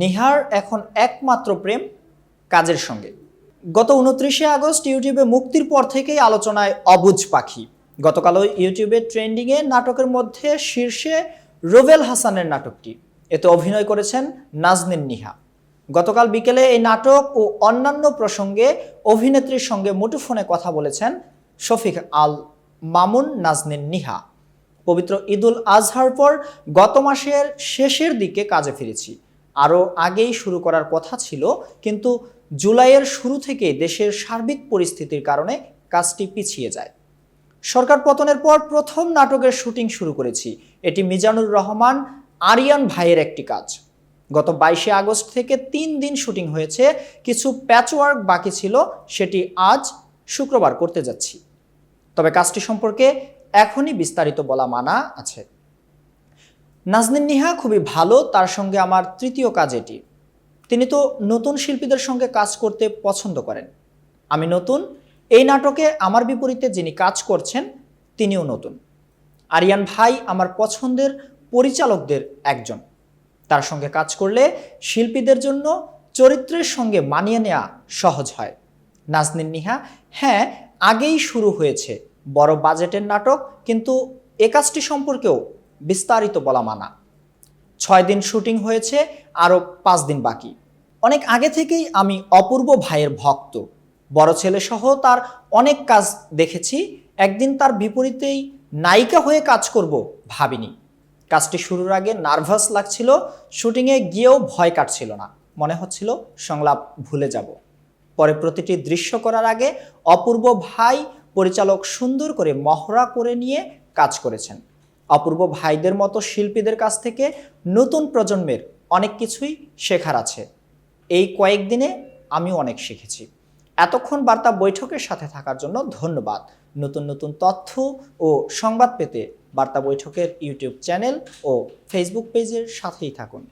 নিহার এখন একমাত্র প্রেম কাজের সঙ্গে। গত উনত্রিশে আগস্ট ইউটিউবে মুক্তির পর থেকেই আলোচনায় অবুজ পাখি। গতকালও ইউটিউবে ট্রেন্ডিংয়ে নাটকের মধ্যে শীর্ষে রোবেল হাসানের নাটকটি। এতে অভিনয় করেছেন নাজনীন নিহা। গতকাল বিকেলে এই নাটক ও অন্যান্য প্রসঙ্গে অভিনেত্রীর সঙ্গে মুঠোফোনে কথা বলেছেন শফিক আল মামুন নাজনীন নিহা। পবিত্র ঈদুল আজহার পর গত মাসের শেষের দিকে কাজে ফিরেছি। আরও আগেই শুরু করার কথা ছিল, কিন্তু জুলাইয়ের শুরু থেকে দেশের সার্বিক পরিস্থিতির কারণে কাজটি পিছিয়ে যায়। সরকার পতনের পর প্রথম নাটকের শুটিং শুরু করেছি। এটি মিজানুর রহমান, আরিয়ান ভাইয়ের একটি কাজ। গত বাইশে আগস্ট থেকে তিন দিন শুটিং হয়েছে, কিছু প্যাচওয়ার্ক বাকি ছিল, সেটি আজ শুক্রবার করতে যাচ্ছি। তবে কাজটি সম্পর্কে এখনই বিস্তারিত বলা মানা আছে। নাজনীন নিহা খুবই ভালো, তার সঙ্গে আমার তৃতীয় কাজ এটি। তিনি তো নতুন শিল্পীদের সঙ্গে কাজ করতে পছন্দ করেন। আমি নতুন, এই নাটকে আমার বিপরীতে যিনি কাজ করছেন, তিনিও নতুন। আরিয়ান ভাই আমার পছন্দের পরিচালকদের একজন। তার সঙ্গে কাজ করলে শিল্পীদের জন্য চরিত্রের সঙ্গে মানিয়ে নেওয়া সহজ হয়। নাজনীন নিহা হ্যাঁ আগেই শুরু হয়েছে বড় বাজেটের নাটক, কিন্তু এ কাজটি সম্পর্কেও বিস্তারিত বলা মানা। ছয় দিন শুটিং হয়েছে, আরও পাঁচ দিন বাকি। অনেক আগে থেকেই আমি অপূর্ব ভাইয়ের ভক্ত। বড় ছেলে সহ তার অনেক কাজ দেখেছি, একদিন তার বিপরীতেই নায়িকা হয়ে কাজ করব ভাবিনি। কাজটি শুরুর আগে নার্ভাস লাগছিল, শুটিংয়ে গিয়েও ভয় কাটছিল না। মনে হচ্ছিল সংলাপ ভুলে যাব। পরে প্রতিটি দৃশ্য করার আগে অপূর্ব ভাই পরিচালক সুন্দর করে মহড়া করে নিয়ে কাজ করেছেন। অপূর্ব ভাইদের মতো শিল্পীদের কাছ থেকে নতুন প্রজন্মের অনেক কিছুই শেখার আছে। এই কয়েকদিনে আমিও অনেক শিখেছি। এতক্ষণ বার্তা বৈঠকের সাথে থাকার জন্য ধন্যবাদ। নতুন নতুন তথ্য ও সংবাদ পেতে বার্তা বৈঠকের ইউটিউব চ্যানেল ও ফেসবুক পেজের সাথেই থাকুন।